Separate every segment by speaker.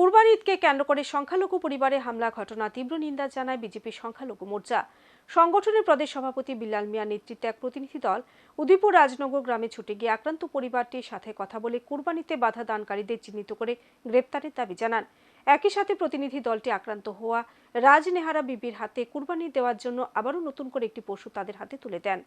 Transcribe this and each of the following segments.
Speaker 1: কুরবান ঈদকে কেন্দ্র করে সংখ্যালঘু পরিবারে হামলা, ঘটনা তীব্র নিন্দা জানায় বিজেপি সংখ্যালঘু মোর্চা। সংগঠনের প্রদেশ সভাপতি বিল্লাল মিয়ার নেতৃত্বে এক প্রতিনিধি দল উদয়পুর রাজনগর গ্রামে ছুটে গিয়ে আক্রান্ত পরিবারটির সাথে কথা বলে কুরবানিতে বাধা দানকারীদের চিহ্নিত করে গ্রেপ্তারের দাবি জানান। একই সাথে প্রতিনিধি দলটি আক্রান্ত হওয়া রাজনেহারা বিবির হাতে কুরবানি দেওয়ার জন্য আবারও নতুন করে একটি পশু তাদের হাতে তুলে দেন।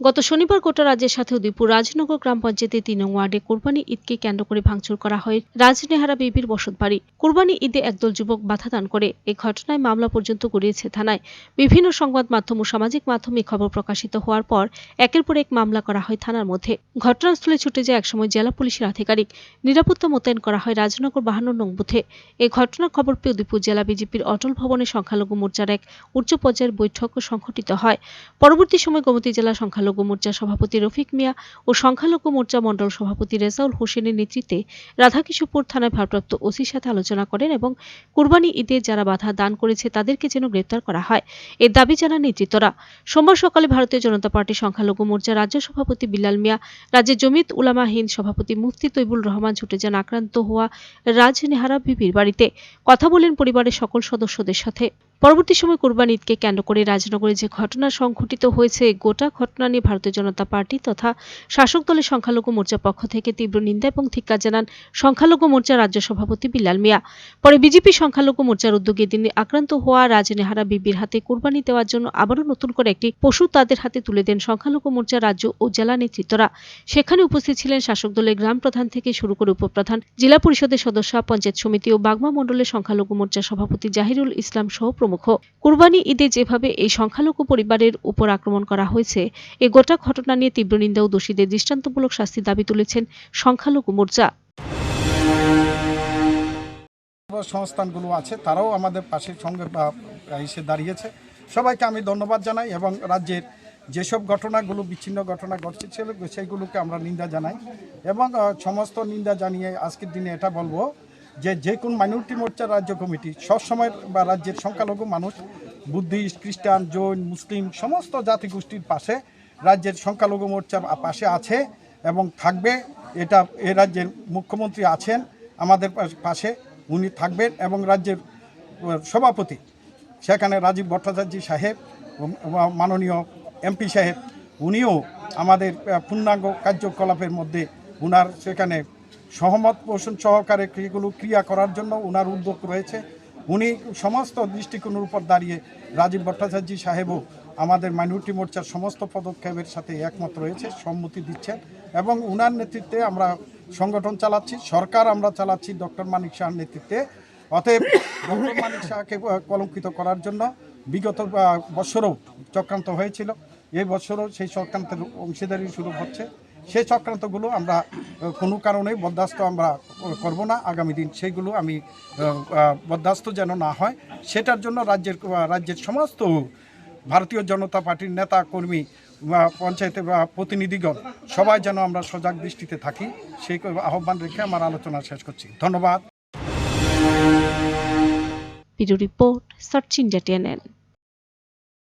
Speaker 1: গত শনিবার গোটা রাজ্যের সাথে উদয়পুর রাজনগর গ্রাম পঞ্চায়েতের তিন ওয়ার্ডে কোরবানি ঈদকে কেন্দ্র করে ভাঙচুর করা হয়। রাজনেহারা বিবির বসত বাড়ি। কোরবানি ঈদে একদল যুবক বাধা দান করে। এই ঘটনায় মামলা পর্যন্ত গড়িয়েছে থানায়। বিভিন্ন সংবাদ মাধ্যম ও সামাজিক মাধ্যমে খবর প্রকাশিত হওয়ার পর একের পর এক মামলা করা হয় থানার মধ্যে। ঘটনাস্থলে ছুটে যায় একসময় জেলা পুলিশের আধিকারিক। নিরাপত্তা মোতায়েন করা হয় রাজনগর বাহান্ন নং বুথে। এই ঘটনার খবর পেয়ে উদয়পুর জেলা বিজেপির অটল ভবনে সংখ্যালঘু মোর্চার এক উচ্চ পর্যায়ের বৈঠক সংঘটিত হয়। পরবর্তী সময় গোমতী জেলা সংখ্যালঘু মোর্চা সভাপতি রফিক মিয়া ও সংখ্যালঘু মোর্চা মণ্ডল সভাপতি রেজাউল হোসেনের নেতৃত্বে রাধাকিশোরপুর থানায় ভারপ্রাপ্ত ওসির সাথে আলোচনা করেন এবং কুরবানি ঈদে যারা বাধা দান করেছে তাদেরকে যেন গ্রেপ্তার করা হয়। এর দাবি জানান নেতৃত্বরা। সোমবার সকালে ভারতীয় জনতা পার্টি সংখ্যালঘু মোর্চা রাজ্য সভাপতি বিল্লাল মিয়া, রাজ্যের জমিত উলামা হিন্দ সভাপতি মুফতি তৈবুল রহমান ছুটে যান আক্রান্ত হওয়া রাজ নেহারা বিবির বাড়িতে। কথা বলেন পরিবারের সকল সদস্যদের সাথে। পরবর্তী সময় কোরবানি ঈদকে কেন্দ্র করে রাজনগরে যে ঘটনা সংঘটিত হয়েছে, গোটা ঘটনা নিয়ে ভারতীয় জনতা পার্টি তথা শাসক দলের সংখ্যালঘু মোর্চা পক্ষ থেকে তীব্র নিন্দা এবং ধিক্কার জানান সংখ্যালঘু মোর্চা রাজ্য সভাপতি বিল্লাল মিয়া। পরে বিজেপি সংখ্যালঘু মোর্চার উদ্যোগে তিনি আক্রান্ত হওয়া রাজনেহারা বিবির হাতে কোরবানি দেওয়ার জন্য আবারও নতুন করে একটি পশু তাদের হাতে তুলে দেন সংখ্যালঘু মোর্চা রাজ্য ও জেলা নেতৃত্বরা। সেখানে উপস্থিত ছিলেন শাসক দলের গ্রাম প্রধান থেকে শুরু করে উপপ্রধান, জেলা পরিষদের সদস্য, পঞ্চায়েত সমিতি ও বাগমা মণ্ডলের সংখ্যালঘু মোর্চা সভাপতি জাহিরুল ইসলাম সহ প্রমুখ কুরবানি ঈদে যেভাবে এই সংখ্যালঘু পরিবারের উপর আক্রমণ করা হয়েছে এই গোটা ঘটনা নিয়ে তীব্র নিন্দা ও দোষীদের দৃষ্টান্তমূলক শাস্তির দাবি তুলেছেন সংখ্যালঘু মোর্চা।
Speaker 2: সংস্থানগুলো আছে, তারাও আমাদের পাশের সঙ্গে এসে দাঁড়িয়েছে। সবাইকে আমি ধন্যবাদ জানাই এবং রাজ্যের যেসব ঘটনাগুলো, বিচ্ছিন্ন ঘটনা ঘটছিল সেইগুলোকে আমরা নিন্দা জানাই এবং সমস্ত নিন্দা জানিয়ে আজকের দিনে এটা বলব যে যে কোন মাইনরিটি মোর্চার রাজ্য কমিটি, সবসময় বা রাজ্যের সংখ্যালঘু মানুষ, বুদ্ধিস্ট, খ্রিস্টান, জৈন, মুসলিম, সমস্ত জাতিগোষ্ঠীর পাশে রাজ্যের সংখ্যালঘু মোর্চার পাশে আছে এবং থাকবে। এটা এ রাজ্যের মুখ্যমন্ত্রী আছেন আমাদের পাশে, উনি থাকবেন এবং রাজ্যের সভাপতি সেখানে রাজীব ভট্টাচার্য সাহেব মাননীয় এমপি সাহেব, উনিও আমাদের পূর্ণাঙ্গ কার্যকলাপের মধ্যে উনার সেখানে সহমত পোষণ সহকারে এগুলো ক্রিয়া করার জন্য উনার উদ্যোগ রয়েছে। উনি সমস্ত দৃষ্টিকোণের উপর দাঁড়িয়ে রাজীব ভট্টাচার্য সাহেবও আমাদের মাইনরিটি মোর্চার সমস্ত পদক্ষেপের সাথে একমত রয়েছে, সম্মতি দিচ্ছেন এবং উনার নেতৃত্বে আমরা সংগঠন চালাচ্ছি, সরকার আমরা চালাচ্ছি ডক্টর মানিক শাহর নেতৃত্বে। অতএব ডক্টর মানিক শাহকে কলঙ্কিত করার জন্য বিগত বছরও চক্রান্ত হয়েছিল। এই বছরও সেই চক্রান্তের অংশীদারি শুরু হচ্ছে। সেই চক্রান্তগুলো আমরা কোনো কারণেই বরদাস্ত আমরা করব না। আগামী দিন সেইগুলো আমি বরদাস্ত যেন না হয়। সেটার জন্য রাজ্যের রাজ্যের সমস্ত ভারতীয় জনতা পার্টির নেতা, কর্মী বা পঞ্চায়েতের বা প্রতিনিধিগণ সবাই যেন আমরা সজাগ দৃষ্টিতে থাকি। সেই আহ্বান রেখে আমার আলোচনা শেষ করছি। ধন্যবাদ।
Speaker 1: Report, search India